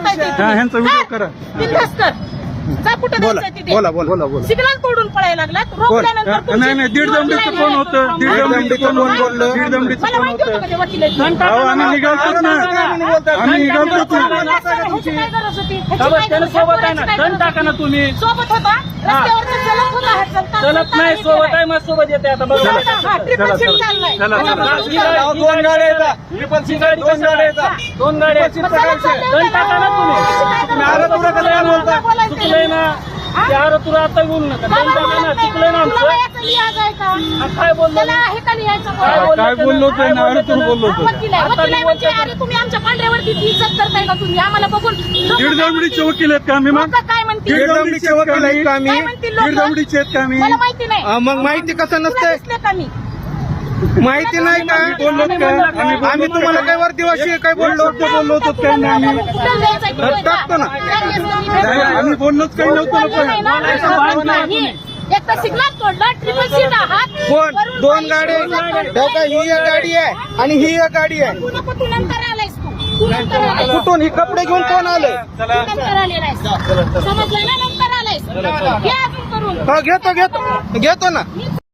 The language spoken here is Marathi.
हा, ह्यांचा व्हिडिओ करा. बिनधास्त. कर जा कुठं बोला बोला बोला बोला सिग्नल तोडून पळायला लागलात रोखल्यानंतर हा, तुमची- नाही नाही दीड दमडीचं कोण होतं? दीड दमडीचं कोण बोललं दीड दमडीचं मला कोण माहिती होतं होतं का ते वकील आहेत ते? अहो आम्ही निघालतोच ना. आम्ही निघालतोच ना. ह्याची काय गरज होती? ह्याची सोबत काय त्याला गरज- सोबत आहे ना. काय दण गरज टाका ना होती? तुम्ही. सोबत होता? रस्त्यावर तर चलत हा नाही सोबत. आहे मग सोबत येते आता हा, ट्रिपल सीट चला. चाललाय. दोन गाड्या ट्रिपल दोन गाड्या दोन गाड्या टाका ना तुम्ही कसं बोलता चुकलंय ना. हा? ते आता बोलू नका. टाका ना. चुकलंय ना आमचं? हा, काय बोललो काय बोला. बोललो तू त्यानं? बोललो मी तुम्ही आमच्या पांढऱ्यावरती इज्जत करताय का तुम्ही? आम्हाला बघून दीड काय दमडीचे वकील आहेत का आम्ही मग दमडीचे वकील आहेत का आम्ही? काय म्हणतील दीड लोकं? दमडीचे आहेत का आम्ही? मला माहिती नाही. हा, मग माहिती कसं तुला नसतंय दिसले का मी माहिती नाही का? बोललो का? आम्ही तुम्हाला काय वर्दीवाशी काय बोललो शब्द बोललो होतो काय नाही आम्ही. कुठं तर? टाकतो ना. नाही, आम्ही बोललोच काही नव्हतं नाही ना, लोक बोललो नाही. एक तर सिग्नल तोडला ट्रिपल सीट आहात कोण? वरून दोन. करताय. हो एक गाडी आहे आणि ही एक गाडी आहे. कुठून? ही कपडे घेऊन कोण आलंय? तू नंतर आलेला आहेस समजलं ना? नंतर हा घेतो घेतो. घेतो ना.